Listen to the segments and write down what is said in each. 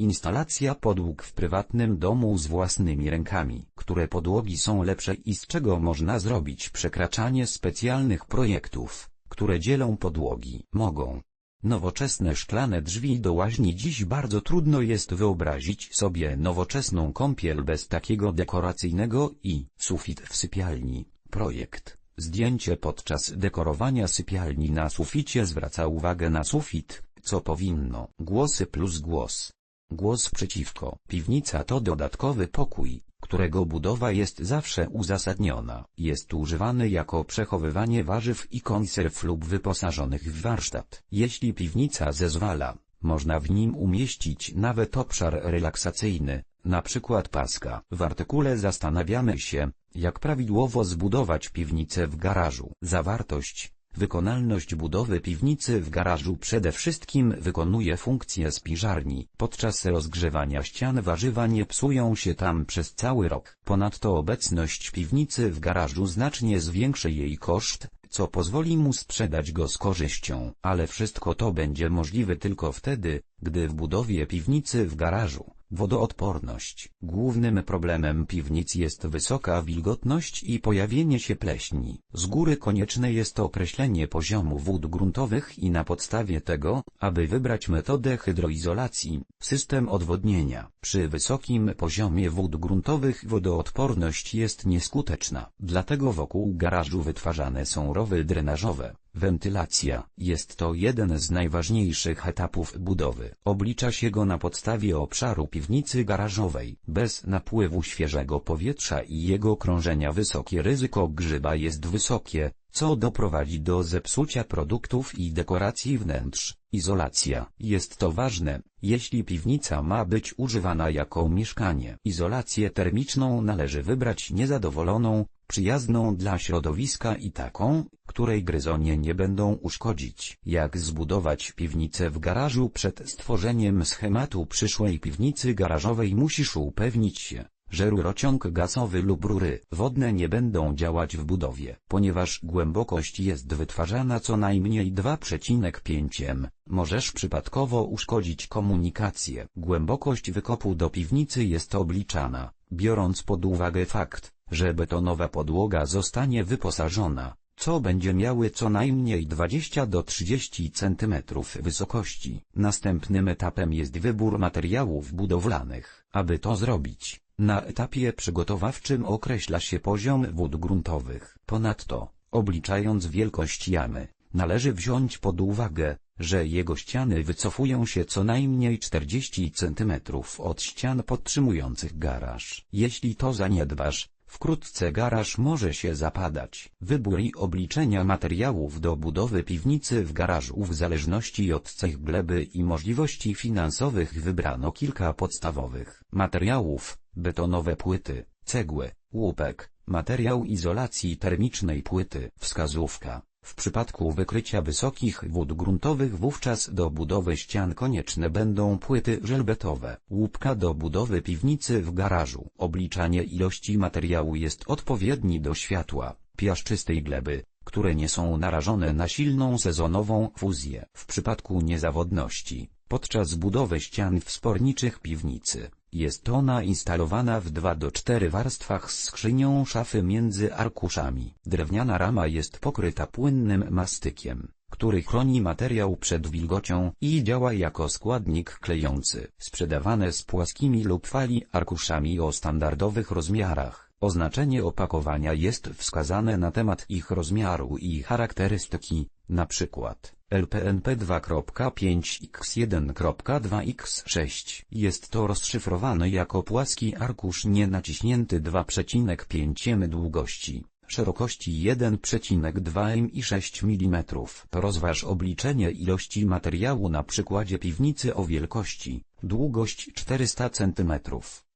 Instalacja podłóg w prywatnym domu z własnymi rękami. Które podłogi są lepsze i z czego można zrobić przekraczanie specjalnych projektów, które dzielą podłogi. Mogą. Nowoczesne szklane drzwi do łaźni Dziś bardzo trudno jest wyobrazić sobie nowoczesną kąpiel bez takiego dekoracyjnego i sufit w sypialni. Projekt. Zdjęcie podczas dekorowania sypialni na suficie zwraca uwagę na sufit, co powinno. Głosy plus głos. Głos przeciwko. Piwnica to dodatkowy pokój, którego budowa jest zawsze uzasadniona. Jest używany jako przechowywanie warzyw i konserw lub wyposażonych w warsztat. Jeśli piwnica zezwala, można w nim umieścić nawet obszar relaksacyjny, na przykład paska. W artykule zastanawiamy się, jak prawidłowo zbudować piwnicę w garażu. Zawartość Wykonalność budowy piwnicy w garażu przede wszystkim wykonuje funkcję spiżarni. Podczas rozgrzewania ścian warzywa nie psują się tam przez cały rok. Ponadto obecność piwnicy w garażu znacznie zwiększy jej koszt, co pozwoli mu sprzedać go z korzyścią. Ale wszystko to będzie możliwe tylko wtedy, gdy w budowie piwnicy w garażu Wodoodporność. Głównym problemem piwnic jest wysoka wilgotność i pojawienie się pleśni. Z góry konieczne jest określenie poziomu wód gruntowych i na podstawie tego, aby wybrać metodę hydroizolacji, system odwodnienia. Przy wysokim poziomie wód gruntowych wodoodporność jest nieskuteczna. Dlatego wokół garażu wytwarzane są rowy drenażowe. Wentylacja jest to jeden z najważniejszych etapów budowy. Oblicza się go na podstawie obszaru piwnicy garażowej. Bez napływu świeżego powietrza i jego krążenia wysokie ryzyko grzyba jest wysokie, co doprowadzi do zepsucia produktów i dekoracji wnętrz. Izolacja. Jest to ważne, jeśli piwnica ma być używana jako mieszkanie. Izolację termiczną należy wybrać niezadowoloną, przyjazną dla środowiska i taką, której gryzonie nie będą uszkodzić. Jak zbudować piwnicę w garażu przed stworzeniem schematu przyszłej piwnicy garażowej musisz upewnić się, że rurociąg gazowy lub rury wodne nie będą działać w budowie. Ponieważ głębokość jest wytwarzana co najmniej 2,5 m, możesz przypadkowo uszkodzić komunikację. Głębokość wykopu do piwnicy jest obliczana, biorąc pod uwagę fakt, że betonowa podłoga zostanie wyposażona, co będzie miały co najmniej 20 do 30 cm wysokości. Następnym etapem jest wybór materiałów budowlanych. Aby to zrobić, na etapie przygotowawczym określa się poziom wód gruntowych. Ponadto, obliczając wielkość jamy, należy wziąć pod uwagę, że jego ściany wycofują się co najmniej 40 cm od ścian podtrzymujących garaż. Jeśli to zaniedbasz, Wkrótce garaż może się zapadać. Wybór i obliczenia materiałów do budowy piwnicy w garażu w zależności od cech gleby i możliwości finansowych wybrano kilka podstawowych materiałów, betonowe płyty, cegły, łupek, materiał izolacji termicznej płyty, wskazówka, w przypadku wykrycia wysokich wód gruntowych wówczas do budowy ścian konieczne będą płyty żelbetowe. Łupka do budowy piwnicy w garażu. Obliczanie ilości materiału jest odpowiedni do światła, piaszczystej gleby, które nie są narażone na silną sezonową fuzję. W przypadku niezawodności, podczas budowy ścian wsporniczych piwnicy, jest ona instalowana w 2 do 4 warstwach z skrzynią szafy między arkuszami. Drewniana rama jest pokryta płynnym mastykiem, który chroni materiał przed wilgocią i działa jako składnik klejący. Sprzedawane z płaskimi lub fali arkuszami o standardowych rozmiarach. Oznaczenie opakowania jest wskazane na temat ich rozmiaru i charakterystyki, na przykład LPNP 2.5x1.2x6. Jest to rozszyfrowane jako płaski arkusz nienaciśnięty 2,5 m długości, szerokości 1,2 m i 6 mm. Rozważ obliczenie ilości materiału na przykładzie piwnicy o wielkości, długość 400 cm,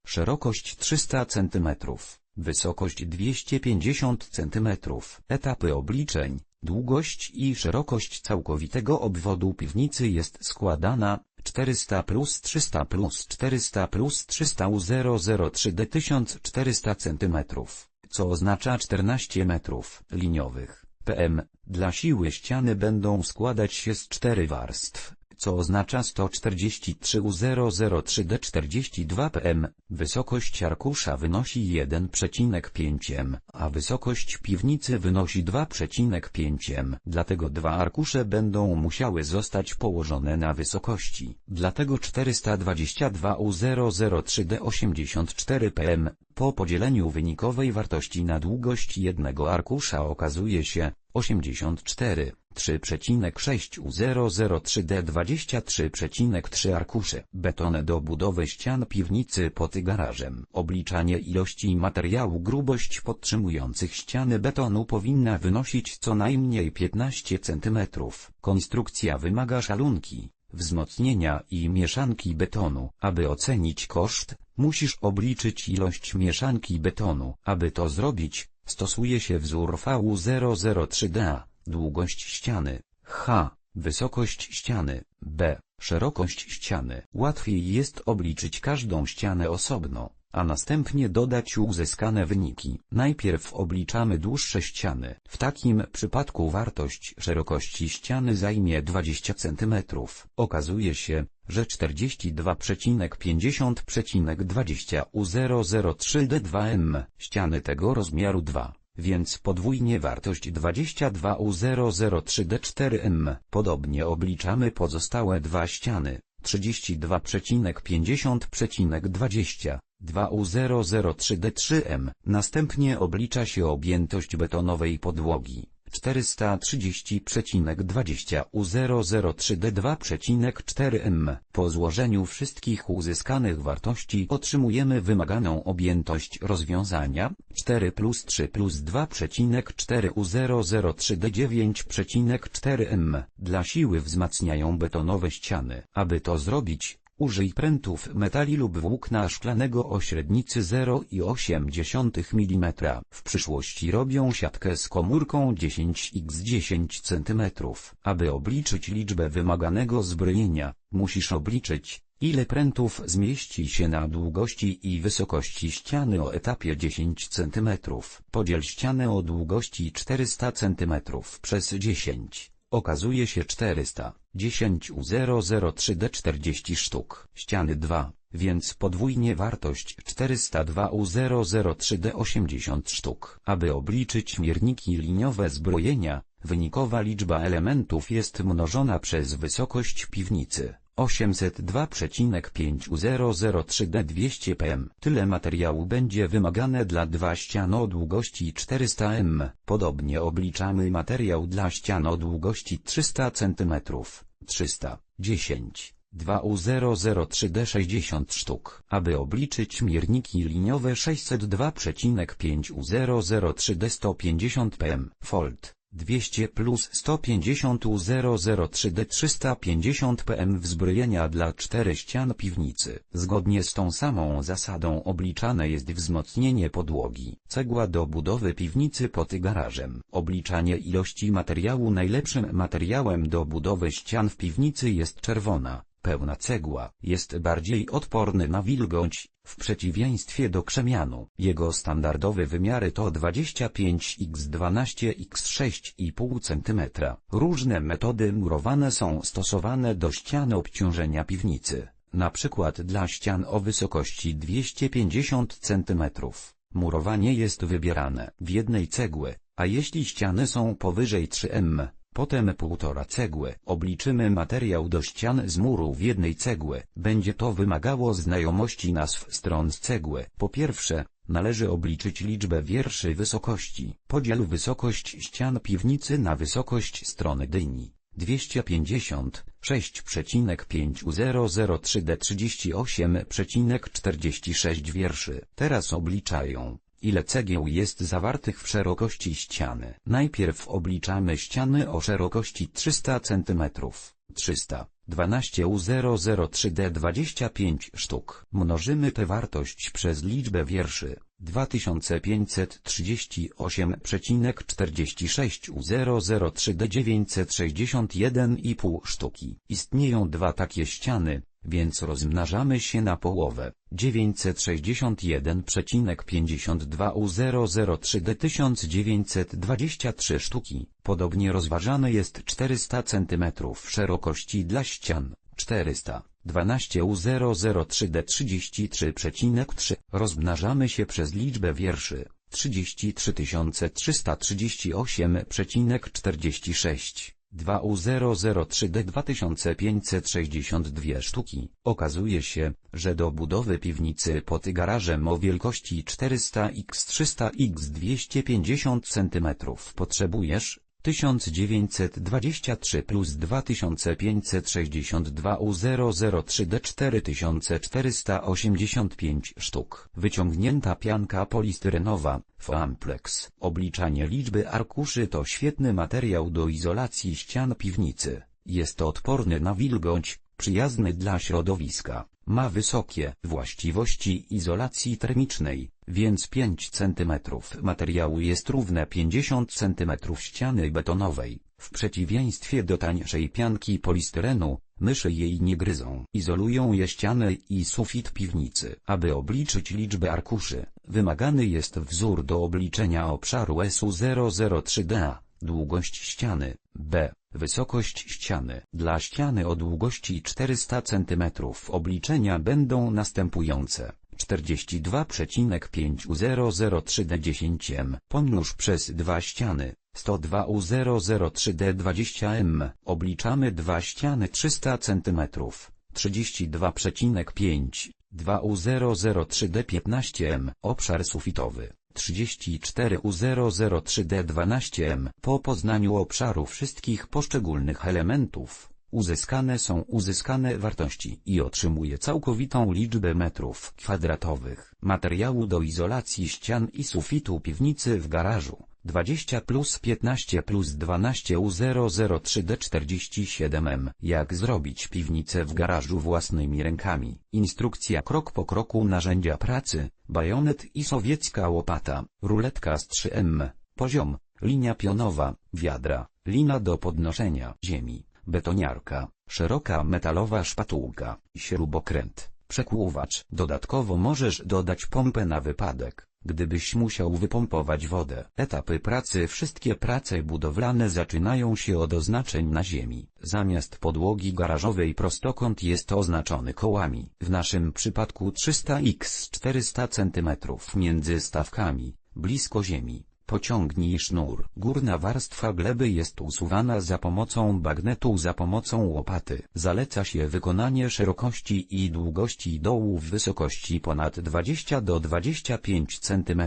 szerokość 300 cm, wysokość 250 cm. Etapy obliczeń Długość i szerokość całkowitego obwodu piwnicy jest składana 400 plus 300 plus 400 plus 300 u 003 d 1400 cm, co oznacza 14 metrów liniowych. PM, dla siły ściany będą składać się z cztery warstw, co oznacza 143 u 003D42 pm. Wysokość arkusza wynosi 1,5 m, a wysokość piwnicy wynosi 2,5 m. Dlatego dwa arkusze będą musiały zostać położone na wysokości. Dlatego 422 u 003D84 pm. Po podzieleniu wynikowej wartości na długość jednego arkusza okazuje się 84. 3,6 u 003D 23,3 arkusze. Beton do budowy ścian piwnicy pod garażem. Obliczanie ilości materiału grubość podtrzymujących ściany betonu powinna wynosić co najmniej 15 cm. Konstrukcja wymaga szalunki, wzmocnienia i mieszanki betonu. Aby ocenić koszt, musisz obliczyć ilość mieszanki betonu. Aby to zrobić, stosuje się wzór VU003D długość ściany, h, wysokość ściany, b, szerokość ściany. Łatwiej jest obliczyć każdą ścianę osobno, a następnie dodać uzyskane wyniki. Najpierw obliczamy dłuższe ściany. W takim przypadku wartość szerokości ściany zajmie 20 cm. Okazuje się, że 42,50,20 u 003D2M ściany tego rozmiaru 2 więc podwójnie wartość 22 u 003D4M. Podobnie obliczamy pozostałe dwa ściany, 32,50,20, 2 u 003D3M. Następnie oblicza się objętość betonowej podłogi, 430,20 u 003D2,4 m. Po złożeniu wszystkich uzyskanych wartości otrzymujemy wymaganą objętość rozwiązania 4 plus 3 plus 2,4 u 003D9,4 m. Dla siły wzmacniają betonowe ściany. Aby to zrobić, Użyj prętów metali lub włókna szklanego o średnicy 0,8 mm. W przyszłości robią siatkę z komórką 10x10 cm. Aby obliczyć liczbę wymaganego zbrojenia, musisz obliczyć, ile prętów zmieści się na długości i wysokości ściany o etapie 10 cm. Podziel ścianę o długości 400 cm przez 10. Okazuje się 400, 10 u 003D40 sztuk. Ściany 2, więc podwójnie wartość 402 u 003D80 sztuk. Aby obliczyć mierniki liniowe zbrojenia, wynikowa liczba elementów jest mnożona przez wysokość piwnicy. 802,5003D200 pm. Tyle materiału będzie wymagane dla dwa ścian o długości 400 m. Podobnie obliczamy materiał dla ścian o długości 300 cm. 310. 2U003D60 sztuk. Aby obliczyć mierniki liniowe 602,5U003D150 pm. Fold. 200 plus 150 u 003D 350 pm wzbrojenia dla czterech ścian piwnicy. Zgodnie z tą samą zasadą obliczane jest wzmocnienie podłogi. Cegła do budowy piwnicy pod garażem. Obliczanie ilości materiału Najlepszym materiałem do budowy ścian w piwnicy jest czerwona pełna cegła, jest bardziej odporny na wilgoć, w przeciwieństwie do krzemianu. Jego standardowe wymiary to 25x12x6,5 cm. Różne metody murowane są stosowane do ścian obciążenia piwnicy, na przykład dla ścian o wysokości 250 cm. Murowanie jest wybierane w jednej cegły, a jeśli ściany są powyżej 3 m, Potem półtora cegły. Obliczymy materiał do ścian z muru w jednej cegły. Będzie to wymagało znajomości nazw stron z cegły. Po pierwsze, należy obliczyć liczbę wierszy wysokości. Podziel wysokość ścian piwnicy na wysokość strony dyni. 250, 6,5003D38,46 wierszy. Teraz obliczają ile cegieł jest zawartych w szerokości ściany. Najpierw obliczamy ściany o szerokości 300 cm. 300, 12 U003D25 sztuk. Mnożymy tę wartość przez liczbę wierszy. 2538,46 U003 D961,5 sztuki. Istnieją dwa takie ściany, więc rozmnażamy się na połowę. 961,52 U003 D1923 sztuki. Podobnie rozważane jest 400 cm szerokości dla ścian. 400. 12 U003 D33,3 rozmnażamy się przez liczbę wierszy 33 338,46 2 U003 D2562 sztuki. Okazuje się, że do budowy piwnicy pod garażem o wielkości 400 x 300 x 250 cm potrzebujesz 1923 plus 2562 U003 D 4485 sztuk. Wyciągnięta pianka polistyrenowa, Foamplex. Obliczanie liczby arkuszy to świetny materiał do izolacji ścian piwnicy. Jest odporny na wilgoć, przyjazny dla środowiska. Ma wysokie właściwości izolacji termicznej, więc 5 cm materiału jest równe 50 cm ściany betonowej. W przeciwieństwie do tańszej pianki polistyrenu, myszy jej nie gryzą. Izolują je ściany i sufit piwnicy. Aby obliczyć liczbę arkuszy, wymagany jest wzór do obliczenia obszaru SU003D, długość ściany, b. Wysokość ściany. Dla ściany o długości 400 cm obliczenia będą następujące. 42,5 U003 D10 m. Pomnóż przez dwa ściany, 102 U003 D20 m. Obliczamy dwa ściany 300 cm, 32,5, 2 U003 D15 m. Obszar sufitowy, 34 U003 D12 m po poznaniu obszaru wszystkich poszczególnych elementów uzyskane są uzyskane wartości i otrzymuje całkowitą liczbę metrów kwadratowych materiału do izolacji ścian i sufitu piwnicy w garażu. 20 plus 15 plus 12 U003 D47M Jak zrobić piwnicę w garażu własnymi rękami? Instrukcja krok po kroku narzędzia pracy. Bajonet i sowiecka łopata. Ruletka z 3M Poziom. Linia pionowa. Wiadra. Lina do podnoszenia. Ziemi. Betoniarka, szeroka metalowa szpatułka, śrubokręt, przekłuwacz. Dodatkowo możesz dodać pompę na wypadek, gdybyś musiał wypompować wodę. Etapy pracy Wszystkie prace budowlane zaczynają się od oznaczeń na ziemi. Zamiast podłogi garażowej prostokąt jest oznaczony kołami. W naszym przypadku 300 x 400 cm między stawkami, blisko ziemi. Pociągnij sznur. Górna warstwa gleby jest usuwana za pomocą bagnetu za pomocą łopaty. Zaleca się wykonanie szerokości i długości dołu w wysokości ponad 20 do 25 cm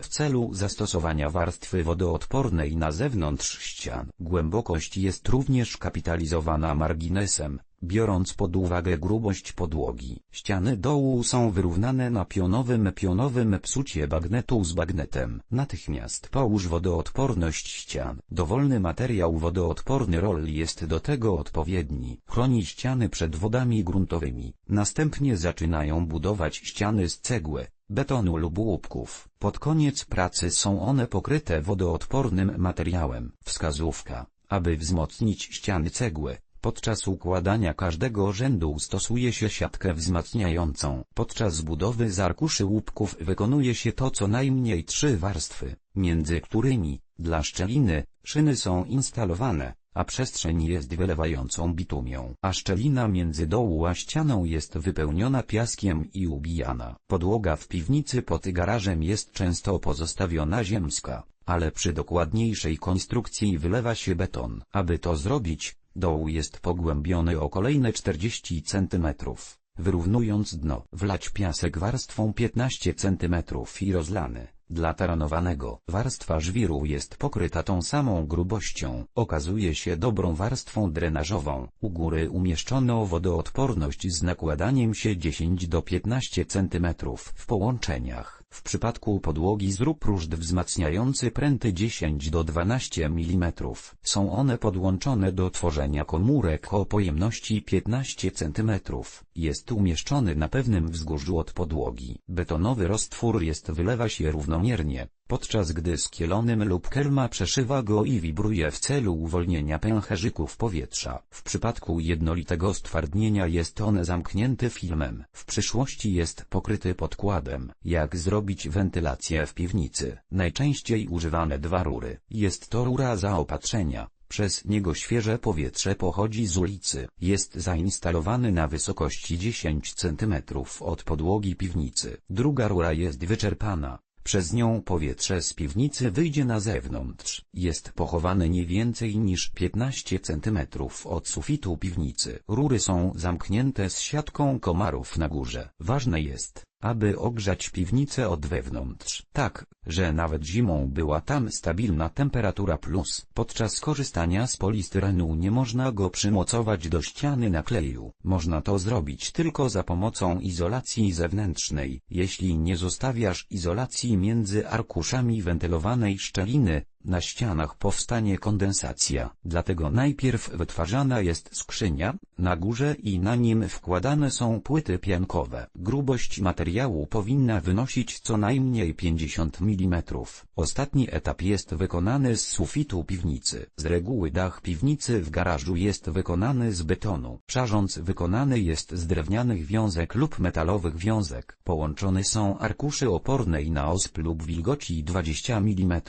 w celu zastosowania warstwy wodoodpornej na zewnątrz ścian. Głębokość jest również kapitalizowana marginesem, Biorąc pod uwagę grubość podłogi, ściany dołu są wyrównane na pionowym pionowym psucie bagnetu z bagnetem. Natychmiast połóż wodoodporność ścian. Dowolny materiał wodoodporny roll jest do tego odpowiedni. Chroni ściany przed wodami gruntowymi. Następnie zaczynają budować ściany z cegły, betonu lub łupków. Pod koniec pracy są one pokryte wodoodpornym materiałem. Wskazówka. Aby wzmocnić ściany cegły, Podczas układania każdego rzędu stosuje się siatkę wzmacniającą. Podczas budowy z arkuszy łupków wykonuje się to co najmniej trzy warstwy, między którymi, dla szczeliny, szyny są instalowane, a przestrzeń jest wylewającą bitumią, a szczelina między dołu a ścianą jest wypełniona piaskiem i ubijana. Podłoga w piwnicy pod garażem jest często pozostawiona ziemska, ale przy dokładniejszej konstrukcji wylewa się beton. Aby to zrobić, Dołu jest pogłębiony o kolejne 40 cm, wyrównując dno. Wlać piasek warstwą 15 cm i rozlany. Dla taranowanego warstwa żwiru jest pokryta tą samą grubością. Okazuje się dobrą warstwą drenażową. U góry umieszczono wodoodporność z nakładaniem się 10 do 15 cm w połączeniach. W przypadku podłogi zrób ruszt wzmacniający pręty 10 do 12 mm. Są one podłączone do tworzenia komórek o pojemności 15 cm. Jest umieszczony na pewnym wzgórzu od podłogi. Betonowy roztwór jest wylewa się równomiernie, podczas gdy skielonym lub kelma przeszywa go i wibruje w celu uwolnienia pęcherzyków powietrza. W przypadku jednolitego stwardnienia jest on zamknięty filmem. W przyszłości jest pokryty podkładem. Jak zrobić wentylację w piwnicy? Najczęściej używane dwa rury. Jest to rura zaopatrzenia. Przez niego świeże powietrze pochodzi z ulicy. Jest zainstalowany na wysokości 10 cm od podłogi piwnicy. Druga rura jest wyczerpana. Przez nią powietrze z piwnicy wyjdzie na zewnątrz. Jest pochowane nie więcej niż 15 cm od sufitu piwnicy. Rury są zamknięte z siatką komarów na górze. Ważne jest, aby ogrzać piwnicę od wewnątrz. Tak, że nawet zimą była tam stabilna temperatura plus. Podczas korzystania z polistyrenu nie można go przymocować do ściany na kleju. Można to zrobić tylko za pomocą izolacji zewnętrznej. Jeśli nie zostawiasz izolacji między arkuszami wentylowanej szczeliny, na ścianach powstanie kondensacja. Dlatego najpierw wytwarzana jest skrzynia, na górze i na nim wkładane są płyty piankowe. Grubość materiału powinna wynosić co najmniej 50 mm. Ostatni etap jest wykonany z sufitu piwnicy. Z reguły dach piwnicy w garażu jest wykonany z betonu. Szarząc wykonany jest z drewnianych wiązek lub metalowych wiązek. Połączone są arkusze opornej na osp lub wilgoci 20 mm.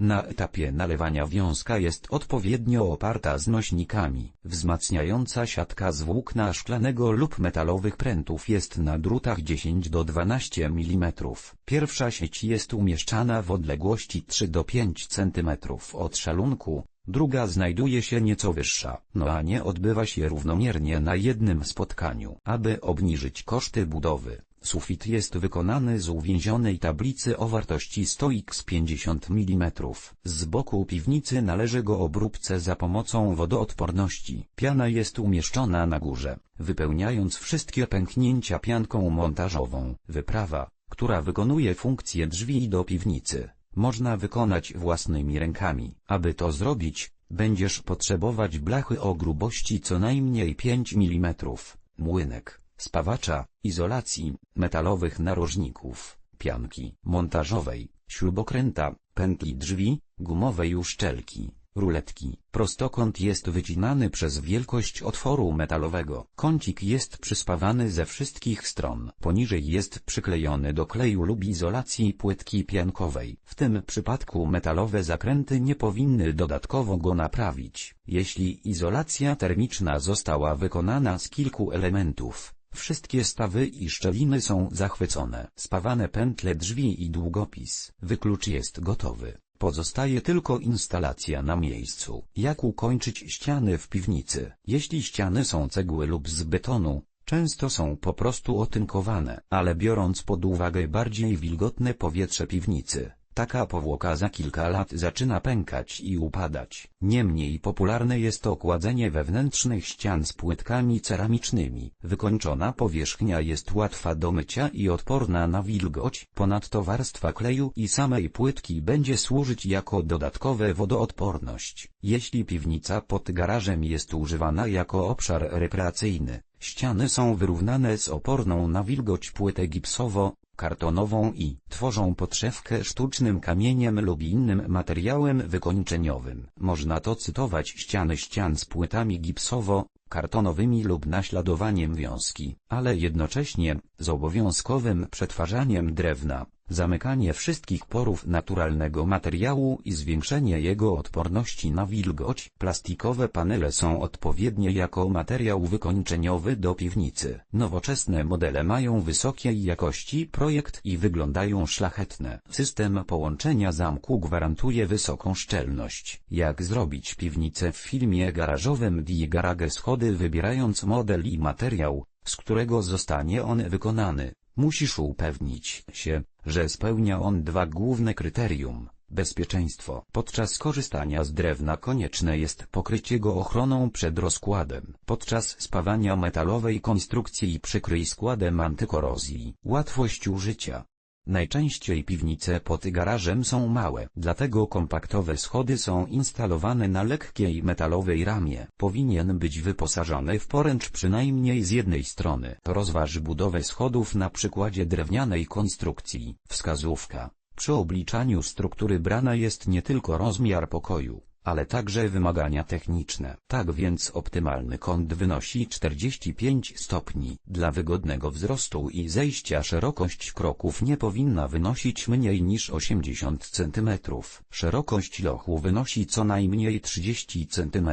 Na etapie nalewania wiązka jest odpowiednio oparta znośnikami. Wzmacniająca siatka z włókna szklanego lub metalowych prętów jest na drutach 10 do 12 mm. Pierwsza sieć jest umieszczana w odległości 3 do 5 cm od szalunku, druga znajduje się nieco wyższa, no a nie odbywa się równomiernie na jednym spotkaniu. Aby obniżyć koszty budowy, Sufit jest wykonany z uwięzionej tablicy o wartości 100 x 50 mm. Z boku piwnicy należy go obróbce za pomocą wodoodporności. Piana jest umieszczona na górze, wypełniając wszystkie pęknięcia pianką montażową. Wyprawa, która wykonuje funkcję drzwi do piwnicy, można wykonać własnymi rękami. Aby to zrobić, będziesz potrzebować blachy o grubości co najmniej 5 mm, młynek, spawacza, izolacji, metalowych narożników, pianki montażowej, śrubokręta, pętli drzwi, gumowej uszczelki, ruletki. Prostokąt jest wycinany przez wielkość otworu metalowego. Kącik jest przyspawany ze wszystkich stron. Poniżej jest przyklejony do kleju lub izolacji płytki piankowej. W tym przypadku metalowe zakręty nie powinny dodatkowo go naprawić. Jeśli izolacja termiczna została wykonana z kilku elementów, Wszystkie stawy i szczeliny są zachwycone. Spawane pętle drzwi i długopis. Wyklucz jest gotowy. Pozostaje tylko instalacja na miejscu. Jak ukończyć ściany w piwnicy? Jeśli ściany są cegły lub z betonu, często są po prostu otynkowane, ale biorąc pod uwagę bardziej wilgotne powietrze piwnicy, Taka powłoka za kilka lat zaczyna pękać i upadać. Niemniej popularne jest okładzenie wewnętrznych ścian z płytkami ceramicznymi. Wykończona powierzchnia jest łatwa do mycia i odporna na wilgoć. Ponadto warstwa kleju i samej płytki będzie służyć jako dodatkowe wodoodporność. Jeśli piwnica pod garażem jest używana jako obszar rekreacyjny, ściany są wyrównane z oporną na wilgoć płytę gipsowo, kartonową i tworzą podszewkę sztucznym kamieniem lub innym materiałem wykończeniowym. Można to cytować ściany ścian z płytami gipsowo, kartonowymi lub naśladowaniem wiązki, ale jednocześnie z obowiązkowym przetwarzaniem drewna, Zamykanie wszystkich porów naturalnego materiału i zwiększenie jego odporności na wilgoć. Plastikowe panele są odpowiednie jako materiał wykończeniowy do piwnicy. Nowoczesne modele mają wysokiej jakości projekt i wyglądają szlachetne. System połączenia zamku gwarantuje wysoką szczelność. Jak zrobić piwnicę w filmie garażowym Die Garage schody wybierając model i materiał, z którego zostanie on wykonany. Musisz upewnić się, że spełnia on dwa główne kryterium. Bezpieczeństwo. Podczas korzystania z drewna konieczne jest pokrycie go ochroną przed rozkładem. Podczas spawania metalowej konstrukcji przykryj składem antykorozji. Łatwość użycia. Najczęściej piwnice pod garażem są małe, dlatego kompaktowe schody są instalowane na lekkiej metalowej ramie. Powinien być wyposażony w poręcz przynajmniej z jednej strony. Rozważ budowę schodów na przykładzie drewnianej konstrukcji. Wskazówka. Przy obliczaniu struktury brana jest nie tylko rozmiar pokoju, ale także wymagania techniczne. Tak więc optymalny kąt wynosi 45 stopni. Dla wygodnego wzrostu i zejścia szerokość kroków nie powinna wynosić mniej niż 80 cm. Szerokość lochu wynosi co najmniej 30 cm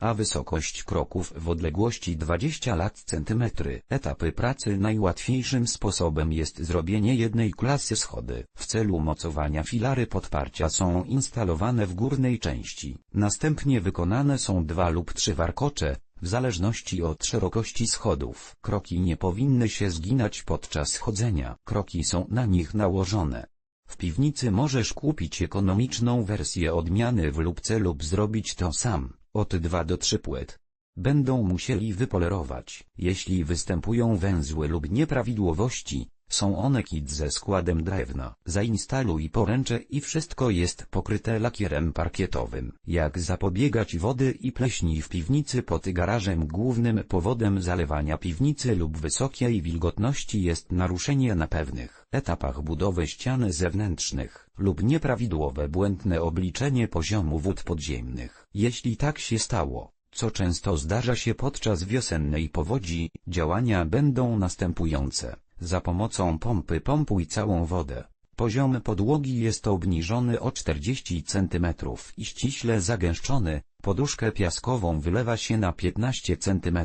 a wysokość kroków w odległości 20 lat centymetry. Etapy pracy najłatwiejszym sposobem jest zrobienie jednej klasy schody. W celu mocowania filary podparcia są instalowane w górnej części. Następnie wykonane są dwa lub trzy warkocze, w zależności od szerokości schodów. Kroki nie powinny się zginać podczas chodzenia. Kroki są na nich nałożone. W piwnicy możesz kupić ekonomiczną wersję odmiany w lubce lub zrobić to sam. Od 2 do 3 płyt. Będą musieli wypolerować. Jeśli występują węzły lub nieprawidłowości, są one kit ze składem drewna. Zainstaluj poręcze i wszystko jest pokryte lakierem parkietowym. Jak zapobiegać wody i pleśni w piwnicy pod garażem Głównym powodem zalewania piwnicy lub wysokiej wilgotności jest naruszenie na pewnych etapach budowy ścian zewnętrznych lub nieprawidłowe błędne obliczenie poziomu wód podziemnych. Jeśli tak się stało, co często zdarza się podczas wiosennej powodzi, działania będą następujące. Za pomocą pompy pompuj całą wodę. Poziom podłogi jest obniżony o 40 cm i ściśle zagęszczony, poduszkę piaskową wylewa się na 15 cm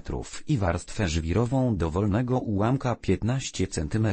i warstwę żwirową dowolnego ułamka 15 cm.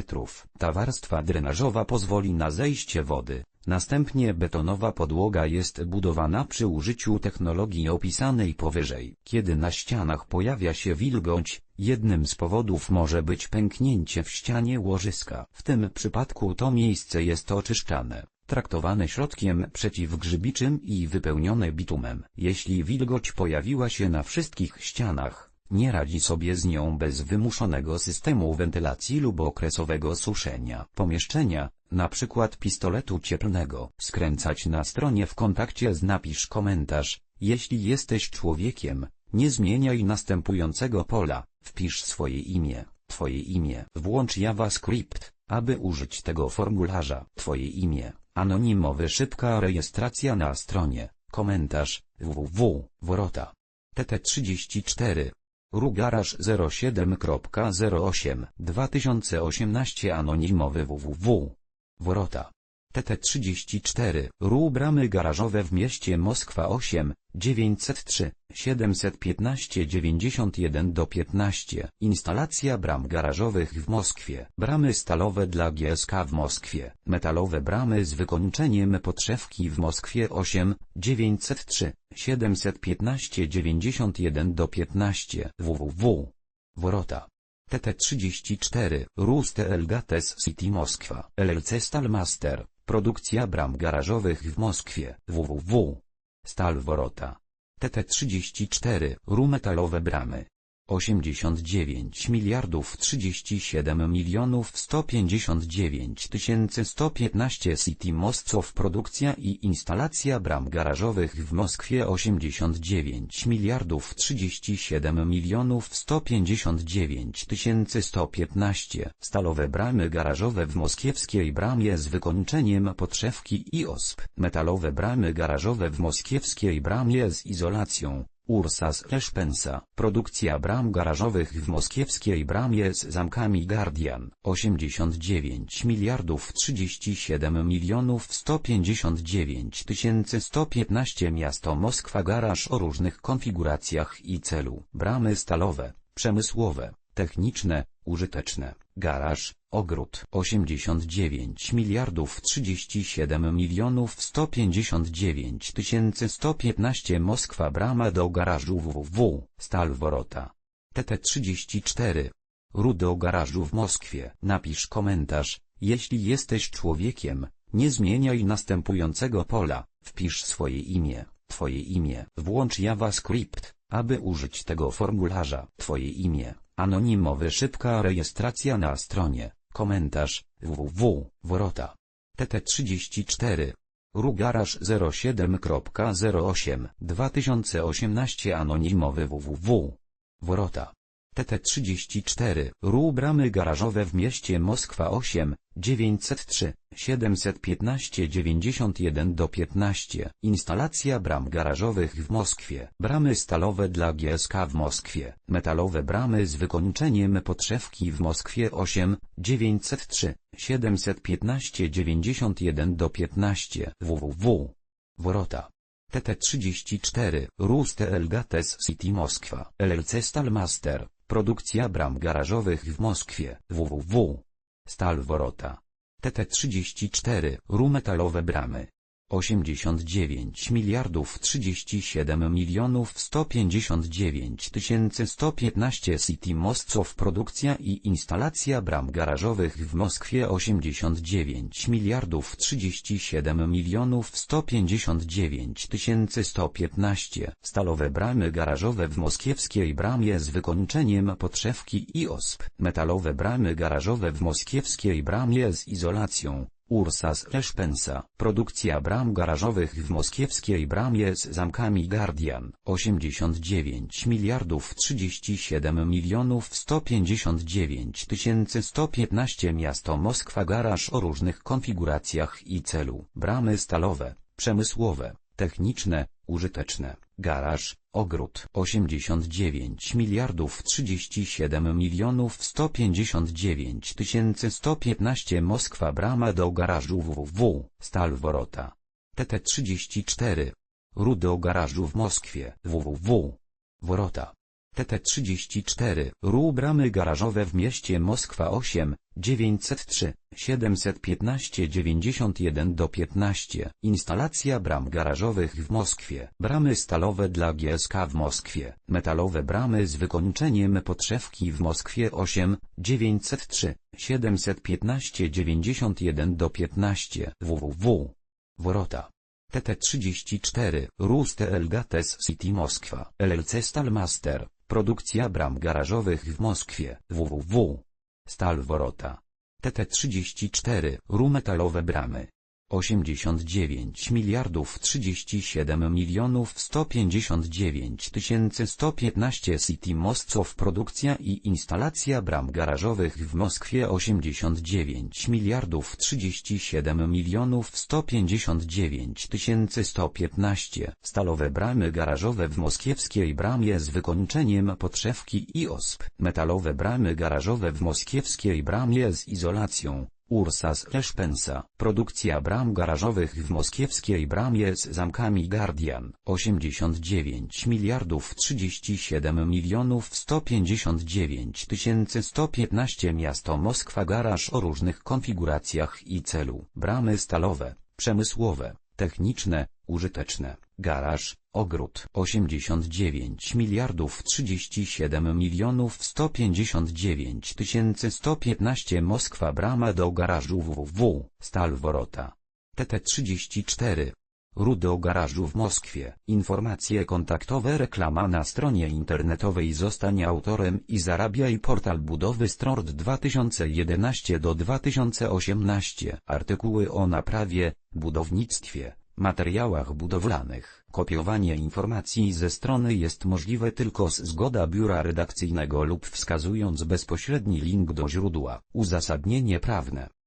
Ta warstwa drenażowa pozwoli na zejście wody. Następnie betonowa podłoga jest budowana przy użyciu technologii opisanej powyżej. Kiedy na ścianach pojawia się wilgoć, jednym z powodów może być pęknięcie w ścianie łożyska. W tym przypadku to miejsce jest oczyszczane, traktowane środkiem przeciwgrzybiczym i wypełnione bitumem. Jeśli wilgoć pojawiła się na wszystkich ścianach, nie radzi sobie z nią bez wymuszonego systemu wentylacji lub okresowego suszenia pomieszczenia, przykład pistoletu cieplnego. Skręcać na stronie w kontakcie z napisz komentarz, jeśli jesteś człowiekiem, nie zmieniaj następującego pola, wpisz swoje imię, twoje imię. Włącz JavaScript, aby użyć tego formularza. Twoje imię, anonimowy szybka rejestracja na stronie, komentarz, www, worota. TT34 Rugaraż 07.08 2018 anonimowy www Worota. TT34, RU bramy garażowe w mieście Moskwa 8, 903, 715 91 do 15. Instalacja bram garażowych w Moskwie. Bramy stalowe dla GSK w Moskwie. Metalowe bramy z wykończeniem podszewki w Moskwie 8, 903, 715 91 do 15. www. Worota. TT34, Ruste Elgates City Moskwa, LLC Stalmaster, produkcja bram garażowych w Moskwie, www. Stal Worota. TT34, Ru metalowe bramy, 89 miliardów 37 milionów 159 tysięcy 115 City Mostcow Produkcja i instalacja bram garażowych w Moskwie 89 miliardów 37 milionów 159 tysięcy 115 Stalowe bramy garażowe w moskiewskiej bramie z wykończeniem podszewki i osp Metalowe bramy garażowe w moskiewskiej bramie z izolacją Ursas Leszpensa, produkcja bram garażowych w moskiewskiej bramie z zamkami Guardian, 89 miliardów 37 milionów 159 tysięcy 115 Miasto Moskwa Garaż o różnych konfiguracjach i celu, bramy stalowe, przemysłowe, techniczne, użyteczne, garaż, ogród 89 miliardów 37 milionów 159 tysięcy 115 Moskwa brama do garażu www, stal worota. TT34 Rudo garażu w Moskwie. Napisz komentarz, jeśli jesteś człowiekiem, nie zmieniaj następującego pola, wpisz swoje imię, twoje imię. Włącz JavaScript, aby użyć tego formularza. Twoje imię, Anonimowy szybka rejestracja na stronie, Komentarz www. Worota. TT34. Rugaraż 07.08 2018 Anonimowy www. Worota. TT34 RU bramy garażowe w mieście Moskwa 8 903 715 91 do 15 Instalacja bram garażowych w Moskwie. Bramy stalowe dla GSK w Moskwie. Metalowe bramy z wykończeniem podszewki w Moskwie 8 903 715 91 do 15 www. Worota TT34 RUS Telgates City Moskwa. LLC Stalmaster Produkcja bram garażowych w Moskwie. Www. Stal Worota TT34 RU Metalowe bramy 89 miliardów 37 milionów 159 tysięcy 115 City Moscow Produkcja i instalacja bram garażowych w Moskwie 89 miliardów 37 milionów 159 tysięcy 115 Stalowe bramy garażowe w moskiewskiej bramie z wykończeniem podszewki i osp Metalowe bramy garażowe w moskiewskiej bramie z izolacją Ursas Leszpensa, produkcja bram garażowych w moskiewskiej bramie z zamkami Guardian, 89 miliardów 37 milionów 159 tysięcy 115 Miasto Moskwa Garaż o różnych konfiguracjach i celu, bramy stalowe, przemysłowe, techniczne, użyteczne, garaż, ogród 89 miliardów 37 milionów 159 tysięcy 115 Moskwa brama do garażu www, Stal Worota TT34 Rudo garażu w Moskwie www. Worota TT34 RU bramy garażowe w mieście Moskwa 8 903 715 91 do 15 Instalacja bram garażowych w Moskwie. Bramy stalowe dla GSK w Moskwie. Metalowe bramy z wykończeniem podszewki w Moskwie 8 903 715 91 do 15 www. Worota TT34 RUS Telgates City Moskwa LLC Stalmaster Produkcja bram garażowych w Moskwie. Www. Stal Worota. TT34 RU Metalowe bramy 89 miliardów 37 milionów 159 tysięcy 115 City Moscow Produkcja i instalacja bram garażowych w Moskwie 89 miliardów 37 milionów 159 tysięcy 115 Stalowe bramy garażowe w moskiewskiej bramie z wykończeniem podszewki i osp Metalowe bramy garażowe w moskiewskiej bramie z izolacją Ursas Leszpensa, produkcja bram garażowych w moskiewskiej bramie z zamkami Guardian, 89 miliardów 37 milionów 159 tysięcy 115 Miasto Moskwa Garaż o różnych konfiguracjach i celu, bramy stalowe, przemysłowe, techniczne, użyteczne, garaż, ogród 89 miliardów 37 milionów 159 tysięcy 115 Moskwa brama do garażu www, Stal Worota. TT34 Rudo garażu w Moskwie. Informacje kontaktowe reklama na stronie internetowej Zostań autorem i zarabiaj portal budowy Strord 2011 do 2018 Artykuły o naprawie, budownictwie, materiałach budowlanych. Kopiowanie informacji ze strony jest możliwe tylko z zgoda biura redakcyjnego lub wskazując bezpośredni link do źródła. Uzasadnienie prawne